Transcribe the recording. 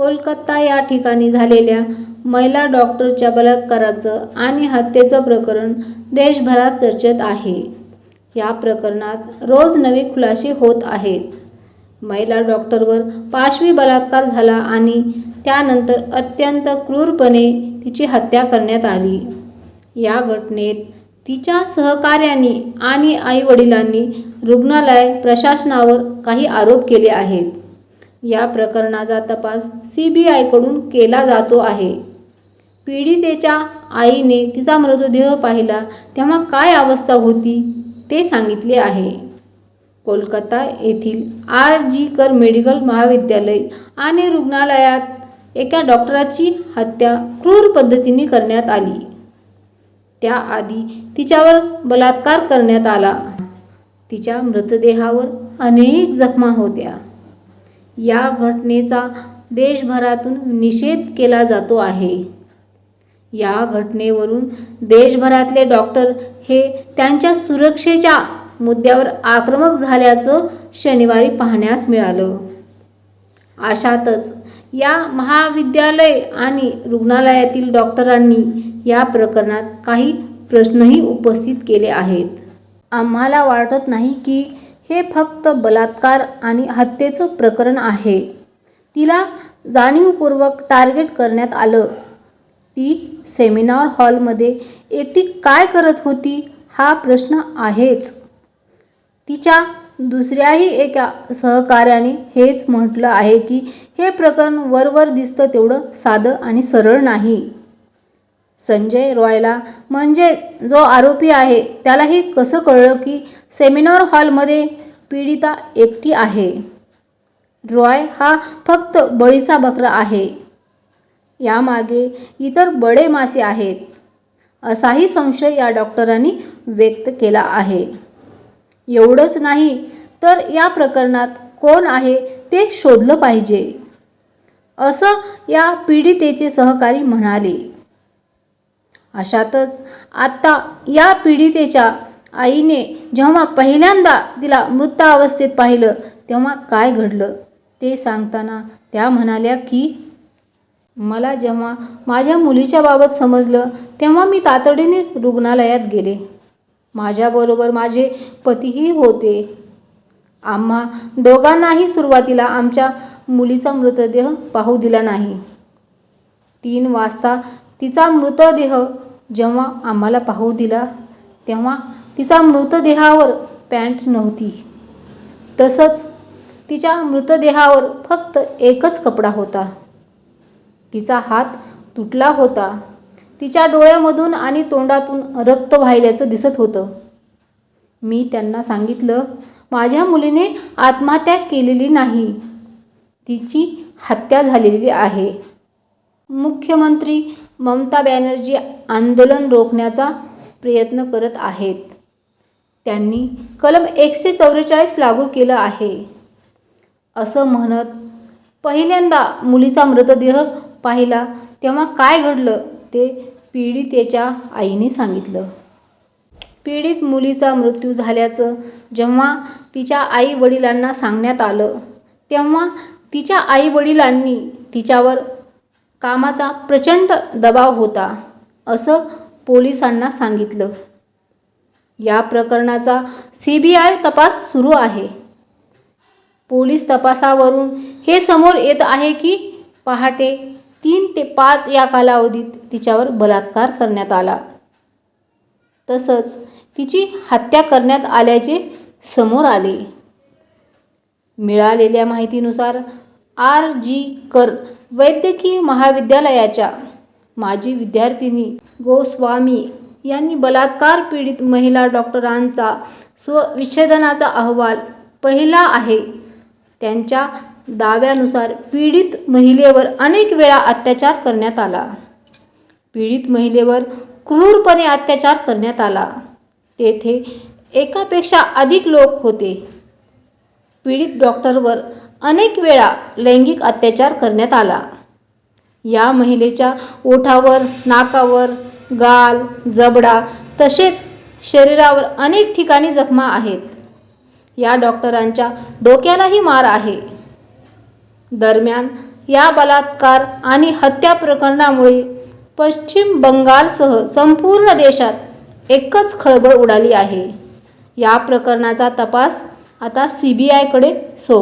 कोलकाता या ठिकाणी झालेल्या महिला डॉक्टरच्या बलात्काराचं आणि हत्येचं प्रकरण देशभरात चर्चेत आहे. या प्रकरणात रोज नवे खुलासे होत आहेत. महिला डॉक्टरवर पाशवी बलात्कार झाला आणि त्यानंतर अत्यंत क्रूरपणे तिची हत्या करण्यात आली. या घटनेत तिच्या सहकाऱ्यांनी आणि आईवडिलांनी रुग्णालय प्रशासनावर काही आरोप केले आहेत. या प्रकरणाचा तपास सी बी आयकडून केला जातो आहे. पीडितेच्या आईने तिचा मृतदेह पाहिला तेव्हा काय अवस्था होती ते सांगितले आहे. कोलकाता येथील आर जी कर मेडिकल महाविद्यालय आणि रुग्णालयात एका डॉक्टराची हत्या क्रूर पद्धतीने करण्यात आली. त्याआधी तिच्यावर बलात्कार करण्यात आला. तिच्या मृतदेहावर अनेक जखमा होत्या. या घटनेचा देशभरातून निषेध केला जातो आहे. या घटनेवरून देशभरातले डॉक्टर हे त्यांच्या सुरक्षेच्या मुद्द्यावर आक्रमक झाल्याचं शनिवारी पाहण्यास मिळालं. अशातच या महाविद्यालय आणि रुग्णालयातील डॉक्टरांनी या प्रकरणात काही प्रश्नही उपस्थित केले आहेत. आम्हाला वाटत नाही की हे फक्त बलात्कार आणि हत्येचं प्रकरण आहे. तिला जाणीवपूर्वक टार्गेट करण्यात आलं. ती सेमिनार हॉलमध्ये एकटी काय करत होती हा प्रश्न आहेच. तिच्या दुसऱ्याही एका सहकार्याने हेच म्हटलं आहे की हे प्रकरण वरवर दिसतं तेवढं साधं आणि सरळ नाही. संजय रॉयला. म्हणजेच जो आरोपी आहे त्यालाही कसं कळलं की सेमिनार हॉलमध्ये पीडिता एकटी आहे? रॉय हा फक्त बळीचा बकरा आहे. यामागे इतर बडे मासे आहेत असाही संशय या डॉक्टरांनी व्यक्त केला आहे. एवढंच नाही तर या प्रकरणात कोण आहे ते शोधलं पाहिजे. असं या पीडितेचे सहकारी म्हणाले. अशातच आत्ता या पीडितेच्या आईने जेव्हा पहिल्यांदा तिला मृतावस्थेत पाहिलं तेव्हा काय घडलं? ते सांगताना त्या म्हणाल्या की मला जेव्हा माझ्या मुलीच्या बाबत समजलं तेव्हा मी तातडीने रुग्णालयात गेले. माझ्याबरोबर माझे पतीही होते. आम्हा दोघांनाही सुरुवातीला आमच्या मुलीचा मृतदेह पाहू दिला नाही. तीन वाजता तिचा मृतदेह जेव्हा आम्हाला पाहू दिला तेव्हा तिचा मृतदेहावर पॅन्ट नव्हती. तसंच तिच्या मृतदेहावर फक्त एकच कपडा होता. तिचा हात तुटला होता. तिच्या डोळ्यामधून आणि तोंडातून रक्त वाहिल्याचं दिसत होतं. मी त्यांना सांगितलं माझ्या मुलीने आत्महत्या केलेली नाही. तिची हत्या झालेली आहे. मुख्यमंत्री ममता बॅनर्जी आंदोलन रोखण्याचा प्रयत्न करत आहेत. त्यांनी कलम एकशे चौवेचाळीस लागू केलं आहे. असं म्हणत पहिल्यांदा मुलीचा मृतदेह पाहिला तेव्हा काय घडलं ते पीडितेच्या आईने सांगितलं. पीडित मुलीचा मृत्यू झाल्याचं जेव्हा तिच्या आई वडिलांना सांगण्यात आलं तेव्हा तिच्या आई वडिलांनी तिच्यावर कामाचा प्रचंड दबाव होता असं पोलिसांना सांगितलं. या प्रकरणाचा सी बी आय तपास सुरू आहे. पोलीस तपासावरून हे समोर येत आहे की पहाटे तीन ते पाच या कालावधीत तिच्यावर बलात्कार करण्यात आला. तसंच तिची हत्या करण्यात आल्याचे समोर आले. मिळालेल्या माहितीनुसार आर जी कर वैद्यकीय महाविद्यालयाच्या माजी विद्यार्थिनी गोस्वामी यांनी बलात्कार पीडित महिला डॉक्टरांचा स्वविच्छेदनाचा अहवाल पहिला आहे. त्यांच्या दाव्यानुसार पीडित महिलेवर अनेक वेळा अत्याचार करण्यात आला. पीडित महिलेवर क्रूरपणे अत्याचार करण्यात आला. तेथे एकापेक्षा अधिक लोक होते. पीडित डॉक्टरवर अनेक वेळा लैंगिक अत्याचार करण्यात आला. या महिलेच्या ओठावर नाकावर गाल जबडा तसेच शरीरावर अनेक ठिकाणी जखमा आहेत. या डॉक्टरांच्या डोक्यालाही मार आहे. दरम्यान या बलात्कार आणि हत्या प्रकरणामुळे पश्चिम बंगालसह संपूर्ण देशात एकच खळबळ उडाली आहे. या प्रकरणाचा तपास आता सी बी आयकडे सोप